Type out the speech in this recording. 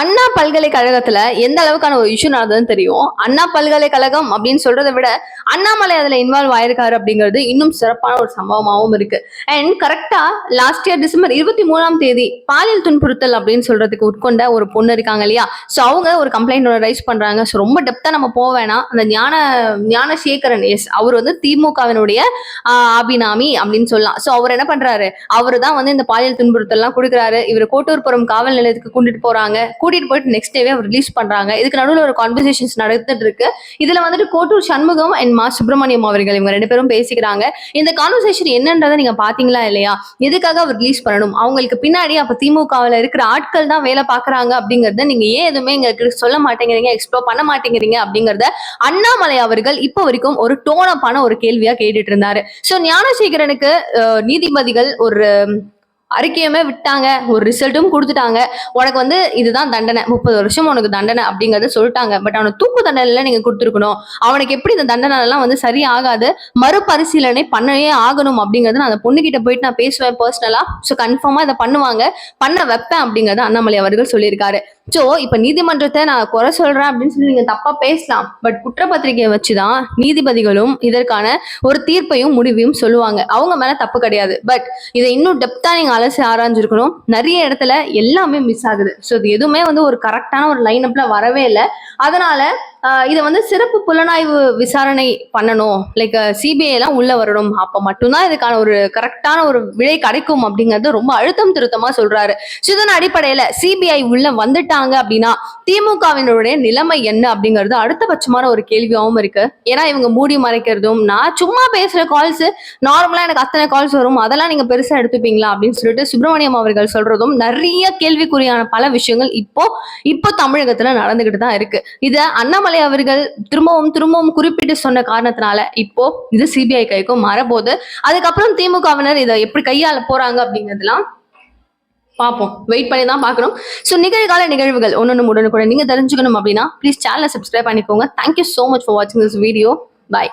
அண்ணா பல்கலைக்கழகத்துல எந்த அளவுக்கான ஒரு இஷ்யூ நடந்ததுன்னு தெரியும். அண்ணா பல்கலைக்கழகம் அப்படின்னு சொல்றதை விட அண்ணாமலை அதுல இன்வால்வ் ஆயிருக்காரு அப்படிங்கிறது இன்னும் சிறப்பான ஒரு சம்பவமாகவும் இருக்கு. அண்ட் கரெக்டா லாஸ்ட் இயர் டிசம்பர் இருபத்தி மூணாம் தேதி பாலியல் துன்புறுத்தல் அப்படின்னு சொல்றதுக்கு உட்கொண்ட ஒரு பொண்ணு இருக்காங்க இல்லையா? ஸோ அவங்க ஒரு கம்ப்ளைண்ட் ரைஸ் பண்றாங்க. ஸோ ரொம்ப டெப்தா நம்ம போக வேணாம். அந்த ஞான ஞானசேகரன் எஸ் அவர் வந்து திமுகவினுடைய அபினாமி அப்படின்னு சொல்லலாம். ஸோ அவர் என்ன பண்றாரு? அவர் தான் வந்து இந்த பாலியல் துன்புறுத்தல்லாம் கொடுக்குறாரு. இவர் கோட்டூர்புரம் காவல் நிலையத்துக்கு கொண்டுட்டு போறாங்க. கூட்டிட்டு போயிட்டு நெக்ஸ்ட் டேவே அவர் ரிலீஸ் பண்றாங்க. இதுக்கு நடுவில் ஒரு கான்வர்சேஷன்ஸ் நடந்துட்டு இருக்கு இதுல வந்துட்டு கோட்டூர் சண்முகம் அண்ட் மா சுப்பிரமணியம் அவர்கள் இவங்க ரெண்டு பேரும் பேசிக்கிறாங்க. இந்த கான்வர்சேஷன் என்னன்றதை நீங்க பாத்தீங்களா இல்லையா? எதுக்காக அவர் ரிலீஸ் பண்ணணும்? அவங்களுக்கு பின்னாடி அப்ப திமுகவில் இருக்கிற ஆட்கள் தான் வேலை பாக்குறாங்க அப்படிங்கறத நீங்க ஏன் எதுவுமே எங்களுக்கு சொல்ல மாட்டேங்கிறீங்க எக்ஸ்ப்ளோர் பண்ண மாட்டேங்கிறீங்க அப்படிங்கறத அண்ணாமலை அவர்கள் இப்போ வரைக்கும் ஒரு டோனப்பான ஒரு கேள்வியா கேட்டுட்டு இருந்தாரு. சோ ஞானசேகரனுக்கு நீதிபதிகள் ஒரு அறிக்கையுமே விட்டாங்க ஒரு ரிசல்ட்டும் கொடுத்துட்டாங்க. உனக்கு வந்து இதுதான் தண்டனை முப்பது வருஷம் உனக்கு தண்டனை அப்படிங்கறத சொல்லிட்டாங்க. பட் அவனை தூக்கு தண்டனைல நீங்க கொடுத்துருக்கணும். அவனுக்கு எப்படி இந்த தண்டனை எல்லாம் வந்து சரி ஆகாது மறுபரிசீலனை பண்ணவே ஆகணும் அப்படிங்கறது நான் அந்த பொண்ணுகிட்ட போயிட்டு நான் பேசுவேன் பர்சனலா ஸோ கன்ஃபார்மா இதை பண்ணுவாங்க. பண்ண வைப்பேன் அப்படிங்கறத அண்ணாமலை அவர்கள் சொல்லியிருக்காரு. ஸோ இப்ப நீதிமன்றத்தை நான் குறை சொல்றேன் அப்படின்னு சொல்லி நீங்க தப்பா பேசலாம். பட் குற்றப்பத்திரிகையை வச்சுதான் நீதிபதிகளும் இதற்கான ஒரு தீர்ப்பையும் முடிவையும் சொல்லுவாங்க. அவங்க மேல தப்பு கிடையாது. பட் இதை இன்னும் டெப்தா நீங்க அலசி ஆராய்ஞ்சிருக்கணும். நிறைய இடத்துல எல்லாமே மிஸ் ஆகுது. ஸோ இது எதுவுமே வந்து ஒரு கரெக்டான ஒரு லைன் அப்ல வரவே இல்லை. அதனால இதை வந்து சிறப்பு புலனாய்வு விசாரணை பண்ணணும். லைக் சிபிஐ எல்லாம் உள்ள வரணும். அப்ப மட்டும்தான் இதுக்கான ஒரு கரெக்டான ஒரு விடை கிடைக்கும் அப்படிங்கறது ரொம்ப அழுத்தம் திருத்தமா சொல்றாரு. ஸோ இதன் அடிப்படையில சிபிஐ உள்ள வந்துட்டாங்க அப்படின்னா திமுகவினுடைய நிலைமை என்ன அப்படிங்கிறது அடுத்தபட்சமான ஒரு கேள்வியாகவும் இருக்கு. ஏன்னா இவங்க மூடி மறைக்கிறதும் நான் சும்மா பேசுற கால்ஸ் நார்மலா எனக்கு அத்தனை கால்ஸ் வரும். அதெல்லாம் நீங்க பெருசா எடுத்துப்பீங்களா அப்படின்னு சொல்லிட்டு சுப்பிரமணியம் அவர்கள் சொல்றதும் நிறைய கேள்விக்குறியான பல விஷயங்கள் இப்போ இப்போ தமிழகத்துல நடந்துகிட்டு தான் இருக்கு. இத அண்ணாமலை அவர்கள் திரும்பவும் திரும்பவும் குறிப்பிட்டு சொன்ன காரணத்தினால இப்போ இது சிபிஐ கைக்கும் மாறப்போகுது. அதுக்கப்புறம் திமுகவினர் இதை எப்படி கையாள போறாங்க அப்படிங்கிறதுலாம் பார்ப்போம். வெயிட் பண்ணி தான் பார்க்கணும். ஸோ நிகழ்கால நிகழ்வுகள் ஒன்னொன்று கூட நீங்கள் தெரிஞ்சுக்கணும் அப்படின்னா ப்ளீஸ் சேனலை சப்ஸ்கிரைப் பண்ணிக்கோங்க. Thank you so much for வாட்சிங் திஸ் வீடியோ பாய்